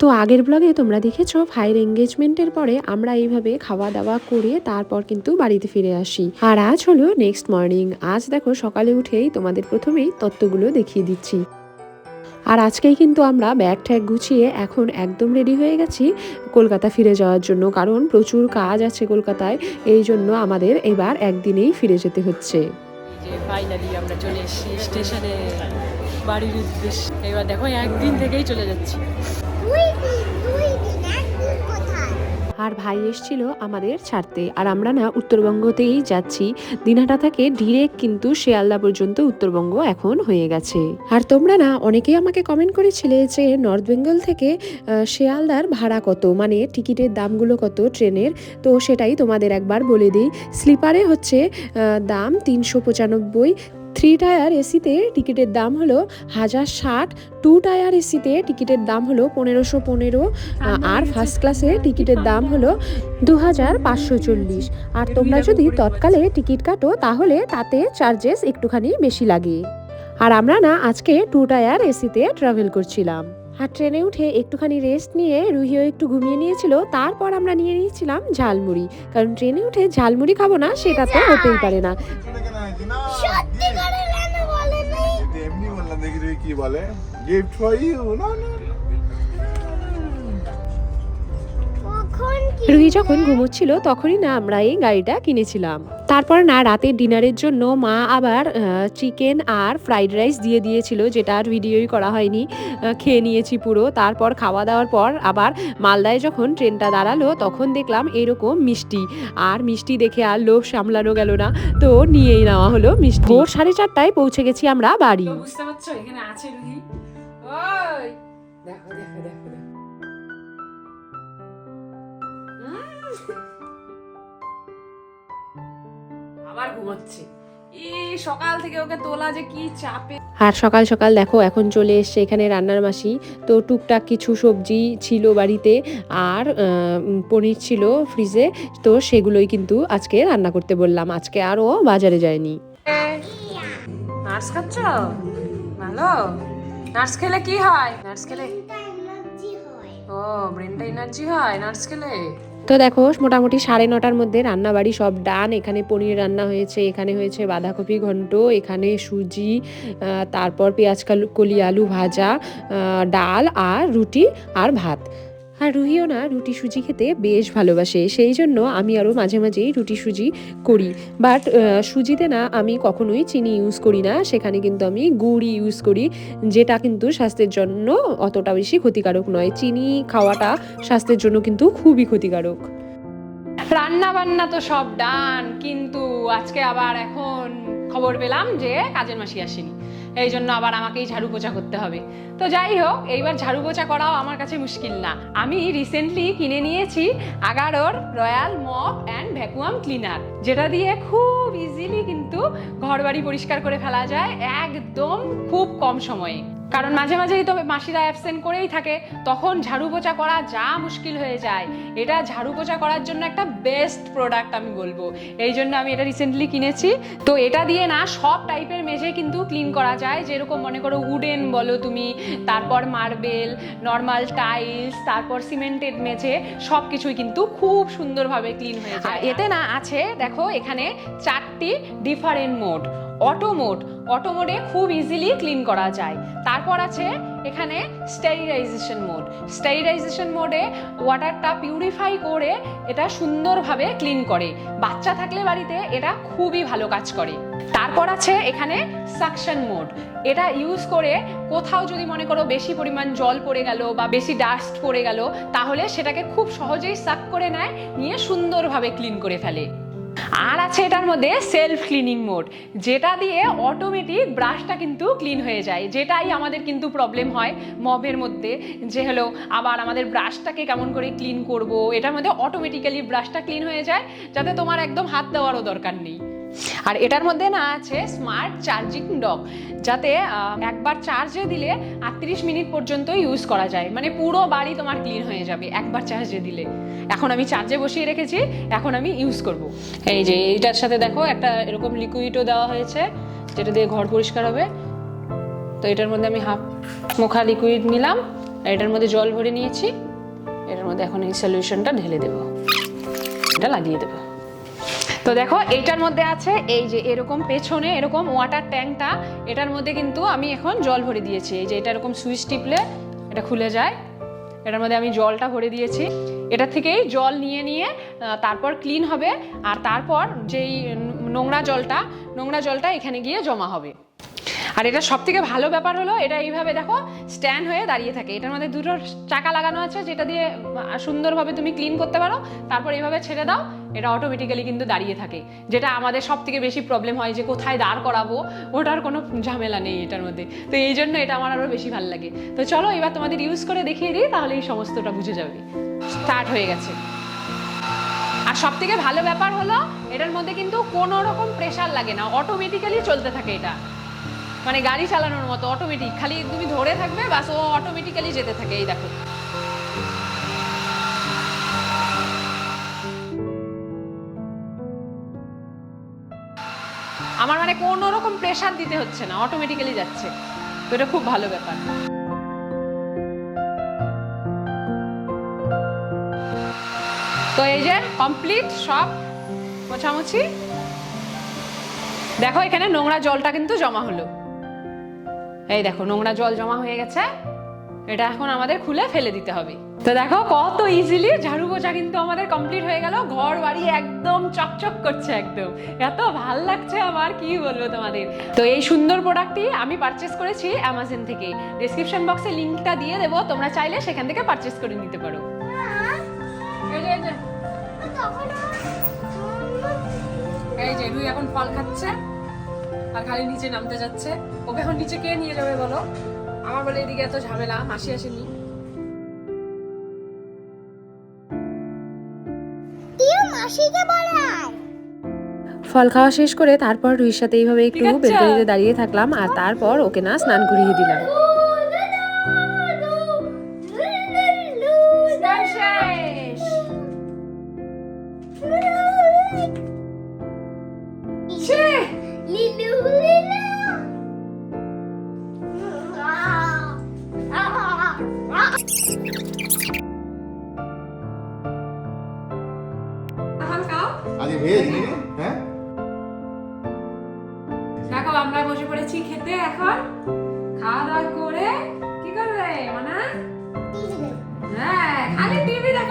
তো আগের ব্লগে তোমরা দেখেছ, ভাইয়ের এঙ্গেজমেন্টের পরে আমরা এইভাবে খাওয়া দাওয়া করে তারপর কিন্তু বাড়িতে ফিরে আসি। আর আজ হলো নেক্সট মর্নিং আজ দেখো সকালে উঠেই তোমাদের প্রথমেই তত্ত্বগুলো দেখিয়ে দিচ্ছি। আর আজকেই কিন্তু আমরা ব্যাগ ট্যাগ গুছিয়ে এখন একদম রেডি হয়ে গেছি কলকাতা ফিরে যাওয়ার জন্য। কারণ প্রচুর কাজ আছে কলকাতায়, এই জন্য আমাদের এবার একদিনেই ফিরে যেতে হচ্ছে। চলে এসেছি স্টেশনে বাড়ির উদ্দেশ্যে। এবার দেখো একদিন থেকেই চলে যাচ্ছি। আর ভাই এসছিল আমাদের ছাড়তে। আর আমরা না উত্তরবঙ্গতেই যাচ্ছি। দিনহাটা থেকে ডিরেক্ট কিন্তু শিয়ালদা পর্যন্ত উত্তরবঙ্গ এখন হয়ে গেছে। আর তোমরা না অনেকেই আমাকে কমেন্ট করেছিলে যে নর্থ বেঙ্গল থেকে শিয়ালদার ভাড়া কত? মানে টিকিটের দামগুলো কত ট্রেনের? তো সেটাই তোমাদের একবার বলে দিই। স্লিপারে হচ্ছে দাম তিনশো পঁচানব্বই। থ্রি টায়ার এসিতে টিকিটের দাম হলো হাজার ষাট টু টায়ার এসিতে টিকিটের দাম হলো পনেরোশো পনেরো আর ফার্স্ট ক্লাসে টিকিটের দাম হলো দু হাজার পাঁচশো চল্লিশ। আর তোমরা যদি তৎকালে টিকিট কাটো তাহলে তাতে চার্জেস একটুখানি বেশি লাগে। আর আমরা না আজকে টু টায়ার এসিতে ট্রাভেল করছিলাম। আর ট্রেনে উঠে একটুখানি রেস্ট নিয়ে রুহিও একটু ঘুমিয়ে নিয়েছিল তারপর আমরা নিয়ে নিয়েছিলাম ঝালমুড়ি। কারণ ট্রেনে উঠে ঝালমুড়ি খাব না সেটা তো হতেই পারে না। কি বলে? গিফট ফর ইউ না না। রুহি যখন ঘুমোচ্ছিল তখনই না আমরা এই গাড়িটা কিনেছিলাম। তারপর না রাতের ডিনারের জন্য মা আবার চিকেন আর ফ্রাইড রাইস দিয়ে দিয়েছিল যেটা আর ভিডিওই করা হয়নি। খেয়ে নিয়েছি পুরো। তারপর খাওয়া দাওয়ার পর আবার মালদায় যখন ট্রেনটা দাঁড়াল তখন দেখলাম এরকম মিষ্টি। আর মিষ্টি দেখে আর লোভ সামলানো গেল না। তো নিয়েই নেওয়া হলো মিষ্টি। ভোর সাড়ে চারটায় পৌঁছে গেছি আমরা বাড়ি। বুঝতে পারছ? এখানে আছে রুহি। দেখো দেখো দেখো। আবার ঘুমোচ্ছে। সকাল থেকে ওকে তোলা যে কি চাপে। আর সকাল সকাল দেখো এখন চলে এসছে এখানে রান্নার মাসি। তো টুকটাক কিছু সবজি ছিল বাড়িতে আর পনির ছিল ফ্রিজে। তো সেগুলোই কিন্তু আজকে রান্না করতে বললাম। আজকে আর ও বাজারে যায়নি। নার্স খাচ্ছ? ভালো? নার্স খেলে কি হয়? নার্স খেলে? হয়। ও ব্রেনটা এনার্জি হয় নার্স খেলে? তো দেখো, মোটামুটি সাড়ে নটার মধ্যে রান্নাবাড়ি সব ডান এখানে পনির রান্না হয়েছে, এখানে হয়েছে বাঁধাকপি ঘন্ট, এখানে সুজি তারপর পেঁয়াজ কালু- কলি আলু ভাজা ডাল আর রুটি আর ভাত। আর রুহিও না রুটি সুজি খেতে বেশ ভালোবাসে। সেই জন্য আমি আরও মাঝে মাঝেই রুটি সুজি করি। বাট সুজিতে না আমি কখনোই চিনি ইউজ করি না। সেখানে কিন্তু আমি গুড় ইউজ করি, যেটা কিন্তু স্বাস্থ্যের জন্য অতটা বেশি ক্ষতিকারক নয়। চিনি খাওয়াটা স্বাস্থ্যের জন্য কিন্তু খুবই ক্ষতিকারক। রান্না বান্না তো সব ডান কিন্তু আজকে আবার এখন খবর পেলাম যে কাজের মাসি আসেনি। এই জন্য আবার আমাকেই ঝাড়ু পোছা করতে হবে। তো যাই হোক, এইবার ঝাড়ু পোছা করাও আমার কাছে মুশকিল না। আমি রিসেন্টলি কিনে নিয়েছি আগারোর royal mop and vacuum cleaner যেটা দিয়ে খুব ইজিলি কিন্তু ঘরবাড়ি পরিষ্কার করে ফেলা যায়, একদম খুব কম সময়ে। কারণ মাঝে মাঝেই তো মাসিরা অ্যাবসেন্ট করেই থাকে, তখন ঝাড়ু পোছা করা যা মুশকিল হয়ে যায়। এটা ঝাড়ু পোছা করার জন্য একটা বেস্ট প্রোডাক্ট আমি বলব। এই জন্য আমি এটা রিসেন্টলি কিনেছি। তো এটা দিয়ে না সব টাইপের মেঝে কিন্তু ক্লিন করা যায়। যেরকম মনে করো উডেন বলো তুমি, তারপর মার্বেল নর্মাল টাইলস তারপর সিমেন্টেড মেঝে সব কিছুই কিন্তু খুব সুন্দরভাবে ক্লিন হয়ে যায়। এতে না আছে, দেখো এখানে চারটি different mode auto mode auto খুব ইজিলি ক্লিন করা যায়। তারপর আছে এখানে স্টেরিলাইজেশন মোড স্টেরিলাইজেশন মোডে ওয়াটারটা পিউরিফাই করে এটা সুন্দরভাবে ক্লিন করে। বাচ্চা থাকলে বাড়িতে এটা খুবই ভালো কাজ করে। তারপর আছে এখানে সাকশন মোড এটা ইউজ করে কোথাও যদি মনে করো বেশি পরিমাণ জল পড়ে গেল বা বেশি ডাস্ট পড়ে গেল, তাহলে সেটাকে খুব সহজেই সাক করে নেয়, নিয়ে সুন্দরভাবে ক্লিন করে ফেলে। আর আছে এটার মধ্যে সেলফ ক্লিনিং মোড যেটা দিয়ে অটোমেটিক ব্রাশটা কিন্তু ক্লিন হয়ে যায়। যেটাই আমাদের কিন্তু প্রবলেম হয় মবের মধ্যে, যে হলো আবার আমাদের ব্রাশটাকে কেমন করে ক্লিন করব, এটার মধ্যে অটোমেটিক্যালি ব্রাশটা ক্লিন হয়ে যায়, যাতে তোমার একদম হাত দেওয়ারও দরকার নেই। আর এটার মধ্যে না আছে স্মার্ট চার্জিং ডক যাতে একবার চার্জে দিলে আটত্রিশ মিনিট পর্যন্ত ইউজ করা যায়। মানে পুরো বাড়ি তোমার ক্লিন হয়ে যাবে, একবার চার্জে দিলে। এখন আমি চার্জে বসিয়ে রেখেছি, এখন আমি ইউজ করব। এই যে এইটার সাথে দেখো, একটা এরকম লিকুইডও দেওয়া হয়েছে, যেটা দিয়ে ঘর পরিষ্কার হবে। তো এটার মধ্যে আমি হাফ মুখা লিকুইড নিলাম, আর এটার মধ্যে জল ভরে নিয়েছি। এটার মধ্যে এখন এই সলিউশনটা ঢেলে দেবো। এটা লাগিয়ে দেবো। তো দেখো, এইটার মধ্যে আছে এই যে এরকম পেছনে এরকম ওয়াটার ট্যাঙ্কটা এটার মধ্যে কিন্তু আমি এখন জল ভরে দিয়েছি। এই যে এটা এরকম সুইচ টিপলে এটা খুলে যায়। এটার মধ্যে আমি জলটা ভরে দিয়েছি। এটা থেকেই জল নিয়ে নিয়ে তারপর ক্লিন হবে। আর তারপর যেই নোংরা জলটা নোংরা জলটা এখানে গিয়ে জমা হবে। আর এটা সব থেকে ভালো ব্যাপার হলো, এটা এইভাবে দেখো স্ট্যান্ড হয়ে দাঁড়িয়ে থাকে। এটার মধ্যে দুটো চাকা লাগানো আছে, যেটা দিয়ে সুন্দরভাবে তুমি ক্লিন করতে পারো। তারপর এইভাবে ছেড়ে দাও, এটা অটোমেটিক্যালি কিন্তু দাঁড়িয়ে থাকে। যেটা আমাদের সব থেকে বেশি প্রবলেম হয় যে কোথায় দাঁড় করাবো, ওটার কোনো ঝামেলা নেই এটার মধ্যে। তো এই জন্য এটা আমার আরও বেশি ভালো লাগে। তো চলো এবার তোমাদের ইউজ করে দেখিয়ে দিই, তাহলে এই সমস্তটা বুঝে যাবে। স্টার্ট হয়ে গেছে। আর সব থেকে ভালো ব্যাপার হলো, এটার মধ্যে কিন্তু কোনো রকম প্রেশার লাগে না। অটোমেটিক্যালি চলতে থাকে এটা। মানে গাড়ি চালানোর মতো অটোমেটিক খালি তুমি ধরে থাকবে, বাস ও অটোমেটিক্যালি যেতে থাকে, এই দেখো। আমার মানে কোনো রকম প্রেশার দিতে হচ্ছে না অটোমেটিক্যালি যাচ্ছে। তো এটা খুব ভালো ব্যাপার। তো এই যে কমপ্লিট সব মোছামুছি। দেখো এখানে নোংরা জলটা কিন্তু জমা হলো। এই দেখো, নোংরা জল জমা হয়ে গেছে। এটা এখন আমাদের খুলে ফেলে দিতে হবে। তো দেখো, কত ইজিলি ঝাড়ু পোছা কিন্তু আমাদের কমপ্লিট হয়ে গেল। ঘর বাড়ি একদম চকচক করছে একদম। এত ভালো লাগছে আমার, কি বলব তোমাদের? তো এই সুন্দর প্রোডাক্টটি আমি পারচেস করেছি অ্যামাজন থেকে। ডিসক্রিপশন বক্সে লিঙ্কটা দিয়ে দেবো, তোমরা চাইলে সেখান থেকে পারচেস করে নিতে পারো। এই যে, রুই এখন ফল খাচ্ছে। আর খালি নিচে নামতে যাচ্ছে। ওকে এখন নিচে কে নিয়ে যাবে বলো? আমার বলে এদিকে এত ঝামেলা মাসি আসেনি। মাসিকে বলাই ফল খাওয়া শেষ করে তারপর রুহির সাথে এইভাবে একটু। বেলকনিতে দাঁড়িয়ে থাকলাম আর তারপর ওকে না স্নান করিয়ে দিলাম।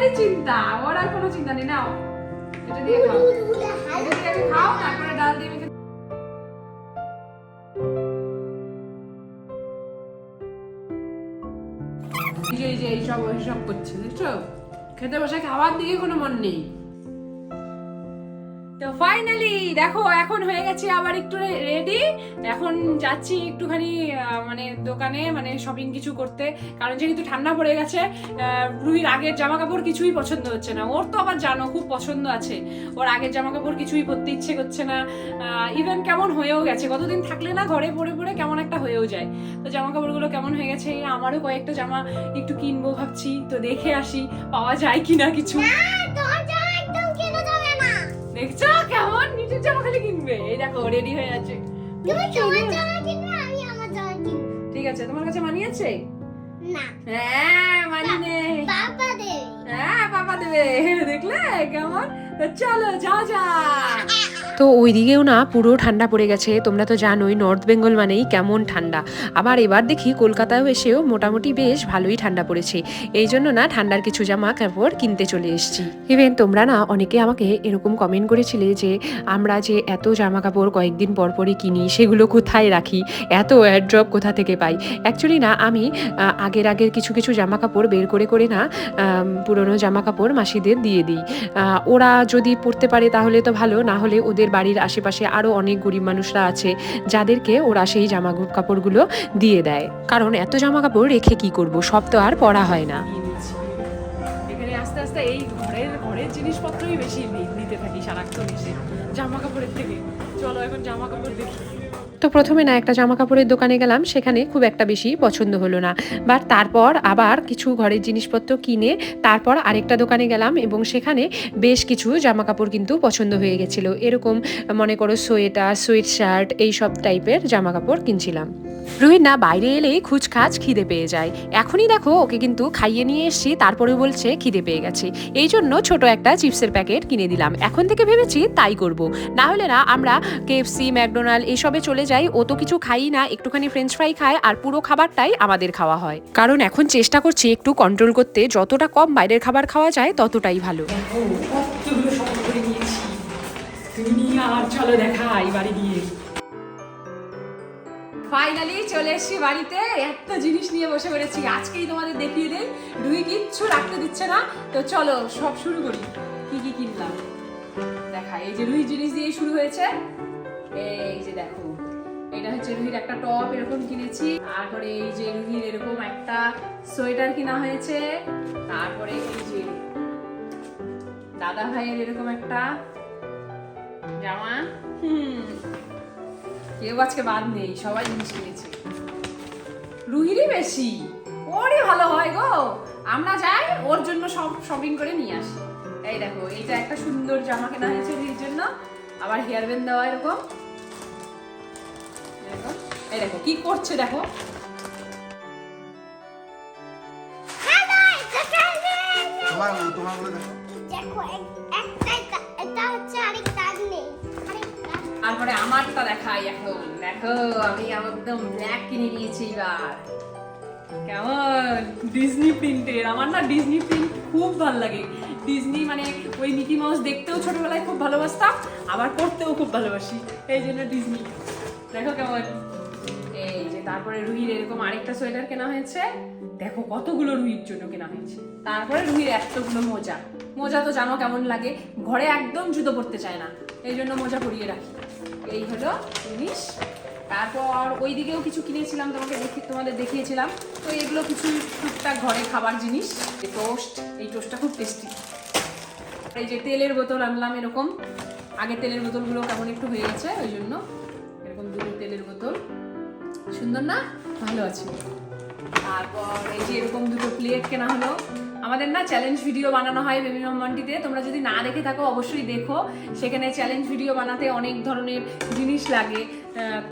টিভি চিন্তা, ওর আর কোনো চিন্তা নেই, নাও। এটা দিয়ে খাও। এটা দিয়ে আগে খাও, তারপরে ডাল দিয়ে মেখে এই যে এই যে, এইসব, ওইসব করছে, বুঝছ? খেতে বসে খাবার দিকে কোনো মন নেই। ফাইনালি দেখো, এখন হয়ে গেছে আবার একটু রেডি এখন যাচ্ছি একটুখানি মানে দোকানে মানে শপিং কিছু করতে। কারণ যেহেতু ঠান্ডা পড়ে গেছে রুহির আগের জামা কাপড় কিছুই পছন্দ হচ্ছে না। ওর তো আবার জানো, খুব পছন্দ আছে। ওর আগের জামা কাপড় কিছুই পরতে ইচ্ছে করছে না। ইভেন কেমন হয়েও গেছে। কতদিন থাকলে না ঘরে পরে পরে কেমন একটা হয়েও যায়। তো জামা কাপড়গুলো কেমন হয়ে গেছে, আমারও কয়েকটা জামা একটু কিনবো ভাবছি। তো দেখে আসি, পাওয়া যায় কিনা কিছু। দেখছ? কেমন? নিজের জামা খালি কিনবে। এই দেখো রেডি হয়ে আছে। তুমি তোমার জামা কিনবে আমি আমার জামা কিনবো। ঠিক আছে তোমার কাছে মানি আছে? না। হ্যাঁ মানি নেই। বাবা দেবে। হ্যাঁ বাবা দেবে। দেখলে? কেমন? তো চলো যাও যা তো ওই দিকেও না পুরো ঠান্ডা পড়ে গেছে। তোমরা তো জানোই নর্থ বেঙ্গল মানেই কেমন ঠান্ডা। আবার এবার দেখি কলকাতায় এসেও মোটামুটি বেশ ভালোই ঠান্ডা পড়েছে। এই জন্য না ঠান্ডার কিছু জামা কাপড় কিনতে চলে এসেছি। ইভেন তোমরা না অনেকে আমাকে এরকম কমেন্ট করেছিলে যে, আমরা যে এত জামা কাপড় কয়েকদিন পর পরই কিনি, সেগুলো কোথায় রাখি? এত অ্যাড্রপ কোথা থেকে পাই? অ্যাকচুয়ালি না আমি আগের আগের কিছু কিছু জামা কাপড় বের করে করে না পুরনো জামা কাপড় মাসিদের দিয়ে দিই। ওরা যদি পড়তে পারে তাহলে তো ভালো, না হলে ওদের বাড়ির আশেপাশে আরও অনেক গরিব মানুষরা আছে, যাদেরকে ওরা সেই জামা কাপড়গুলো দিয়ে দেয়। কারণ এত জামা কাপড় রেখে কি করব? সব তো আর পরা হয় না। এখানে আস্তে আস্তে এই ঘরের ঘরের জিনিসপত্রই বেশি নিতে থাকি সারাক্ষণ এসে জামা কাপড়ের থেকে। চলো এখন জামা কাপড় দেখি। তো প্রথমে না একটা জামা কাপড়ের দোকানে গেলাম, সেখানে খুব একটা বেশি পছন্দ হলো না। বাট তারপর আবার কিছু ঘরের জিনিসপত্র কিনে তারপর আরেকটা দোকানে গেলাম এবং সেখানে বেশ কিছু জামা কাপড় কিন্তু পছন্দ হয়ে গেছিল। এরকম মনে করো সোয়েটার সোয়েট শার্ট এই সব টাইপের জামা কাপড় কিনছিলাম। রুহির না বাইরে এলেই খুচখাচ খিদে পেয়ে যায়। এখনই দেখো ওকে কিন্তু খাইয়ে নিয়ে এসেছি তারপরে বলছে খিদে পেয়ে গেছে। এই জন্য ছোট একটা চিপসের প্যাকেট কিনে দিলাম। এখন থেকে ভেবেছি তাই করব। না হলে না আমরা কেএফসি ম্যাকডোনাল্ড এসবে চলে যাই ও তো কিছু খাই না, একটুখানি ফ্রেঞ্চ ফ্রাই খায় আর পুরো খাবারটাই আমাদের খাওয়া হয়। কারণ এখন চেষ্টা করছি একটু কন্ট্রোল করতে, যতটা কম বাইরের খাবার খাওয়া যায়, ততটাই ভালো। ফাইনালি চলে এসেছি বাড়িতে এত জিনিস নিয়ে বসে পড়েছি, আজকেই তোমাদের দেখিয়ে দেই, রুই কিচ্ছু রাখতে দিচ্ছে না। তো চলো, সব শুরু করি। কি কি কিনলাম? দেখা, এই যে রুই জিনিস দিয়ে শুরু হয়েছে। এই যে দেখো এটা হচ্ছে রুহির একটা টপ এরকম কিনেছি। তারপরে এই যে রুহির এরকম একটা সোয়েটার কিনা হয়েছে। তারপরে এই যে দাদা ভাইয়ের এরকম একটা জামা। কেউ আজকে বাদ নেই, সবাই জিনিস কিনেছে। রুহিরই বেশি, ওরই ভালো হয় গো। আমরা যাই, ওর জন্য সব শপিং করে নিয়ে আসি। এই দেখো, এইটা একটা সুন্দর জামা কেনা হয়েছে রুহির জন্য। আবার হেয়ার ব্যান্ড দেওয়া এরকম। দেখো, এই দেখো কি করছে দেখো? হ্যালো এটা কানে তোমার তোমার বলে দেখো। দেখো এক- এটা- এটা হচ্ছে আরেকটা আর নেই। তারপরে আমারটা দেখাই এখন। দেখো আমি একদম ব্ল্যাক কিনে নিয়েছি এবার। কেমন? ডিজনি প্রিন্টের আমার না ডিজনি প্রিন্ট খুব ভালো লাগে। ডিজনি মানে ওই মিকি মাউস দেখতেও ছোটবেলায় খুব ভালোবাসতাম আবার পড়তেও খুব ভালোবাসি। এই জন্য ডিজনি দেখো কেমন এই যে তারপরে রুহির এরকম আরেকটা সোয়েটার কেনা হয়েছে। দেখো কতগুলো রুহির জন্য কেনা হয়েছে। তারপরে রুহির এতগুলো মোজা। মোজা তো জানো কেমন লাগে? ঘরে একদম জুতো পরতে চায় না। এই জন্য মোজা পরিয়ে রাখি। এই হলো জিনিস। তারপর ওই দিকেও কিছু কিনেছিলাম, তোমাকে দেখি তোমাদের দেখিয়েছিলাম। তো এগুলো কিছু টুকটাক ঘরে খাবার জিনিস। টোস্ট, এই টোস্টটা খুব টেস্টি। এই যে তেলের বোতল আনলাম এরকম। আগে তেলের বোতলগুলো কেমন একটু হয়ে গেছে, ওই জন্য। দুটো তেলের বোতল। সুন্দর না? ভালো আছে। তারপর এই যে এরকম দুটো প্লেট কেনা হলো। আমাদের না চ্যালেঞ্জ ভিডিও বানানো হয় বেবি মান্টিতে তোমরা যদি না দেখে থাকো, অবশ্যই দেখো। সেখানে চ্যালেঞ্জ ভিডিও বানাতে অনেক ধরনের জিনিস লাগে।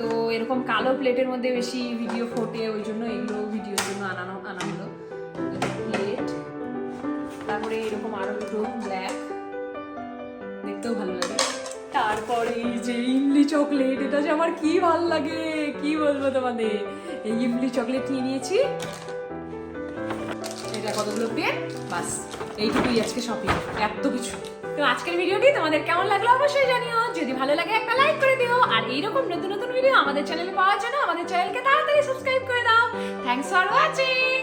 তো এরকম কালো প্লেটের মধ্যে বেশি ভিডিও ফোটে, ওই জন্য এগুলো ভিডিওর জন্য আনানো, আনা হলো। প্লেট তারপরে এরকম আরও দুটো ব্ল্যাক দেখতেও ভালো লাগে। তারপরে এই যে ইমলি চকলেট এটা যে আমার কি ভালো লাগে? কি বলব তোমাদের? এই ইমলি চকলেট নিয়ে নিয়েছি? এটা কতগুলো পেন বাস, এইটুকুই আজকে শপিং এত কিছু। তো আজকের ভিডিওটি তোমাদের কেমন লাগল অবশ্যই জানিও। যদি ভালো লাগে একটা লাইক করে দিও। আর এইরকম নতুন নতুন ভিডিও আমাদের চ্যানেলে পাওয়ার জন্য আমাদের চ্যানেলকে তাড়াতাড়ি সাবস্ক্রাইব করে দাও। Thanks for watching